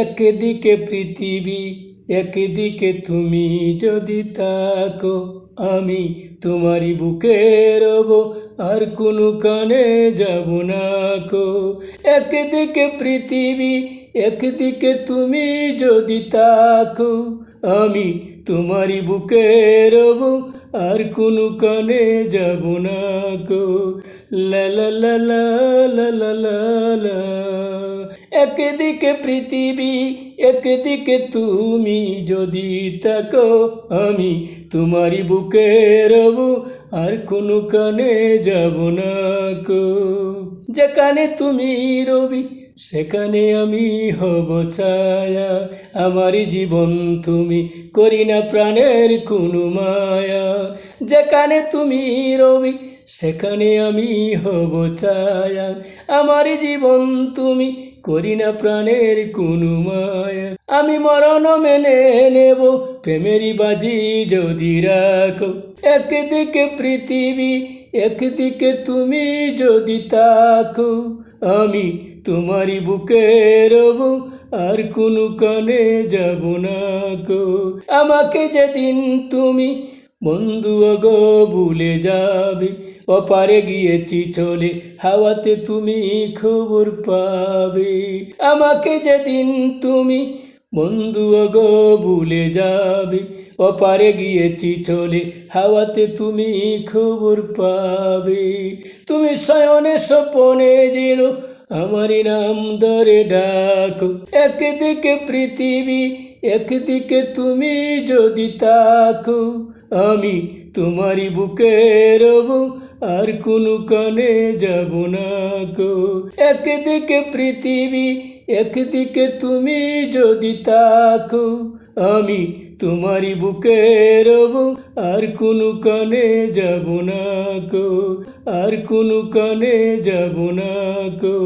একদিকে পৃথিবী একদিকে তুমি যদি থাকো, আমি তোমারই বুকে রব, আর কোনো কানে যাব না কো। একদিকে পৃথিবী একদিকে তুমি যদি থাকো, আমি তোমারই বুকে রব, আর কোনো কানে যাব না কো। লা লা লা লা লা লা লা। একদিকে পৃথিবী একদিকে তুমি। যদি থাকো আমি তোমারই বুকে রব, আর কোনো কানে যাব না কো। যেখানে তুমি রবি, সেখানে আমি হব ছায়া। আমার জীবন তুমি করি না প্রাণের কোনো মায়া। যেখানে তুমি রবি, সেখানে আমি হব ছায়া। আমার জীবন তুমি করি না প্রাণের কোনো মায়া। আমি মরণ মেনে নেব, প্রেমেরই বাজি যদি রাখো। একদিকে পৃথিবী, একদিকে তুমি যদি থাকো। আমি তোমারই বুকে রব, আর কোনো কানে যাব না কো আমাকে যেদিন তুমি বন্ধু গো, ভুলে যাবে অপারে গিয়েছি চলে, হাওয়াতে তুমি খবর পাবে। আমাকে যেদিন তুমি বন্ধু গো, ভুলে যাবে অপারে গিয়েছি চলে, হাওয়াতে তুমি খবর পাবে। তুমি শয়নে স্বপনে যেন আমারই নাম ধরে ডাকো। একদিকে পৃথিবী, একদিকে তুমি যদি থাকো আমি তোমারই বুকে রব আর কোনো কানে যাব না কো একদিকে পৃথিবী, একদিকে তুমি যদি থাকো, আমি তোমারই বুকে রব আর কোনো কানে যাব না কো আর কোনো কানে যাব না কো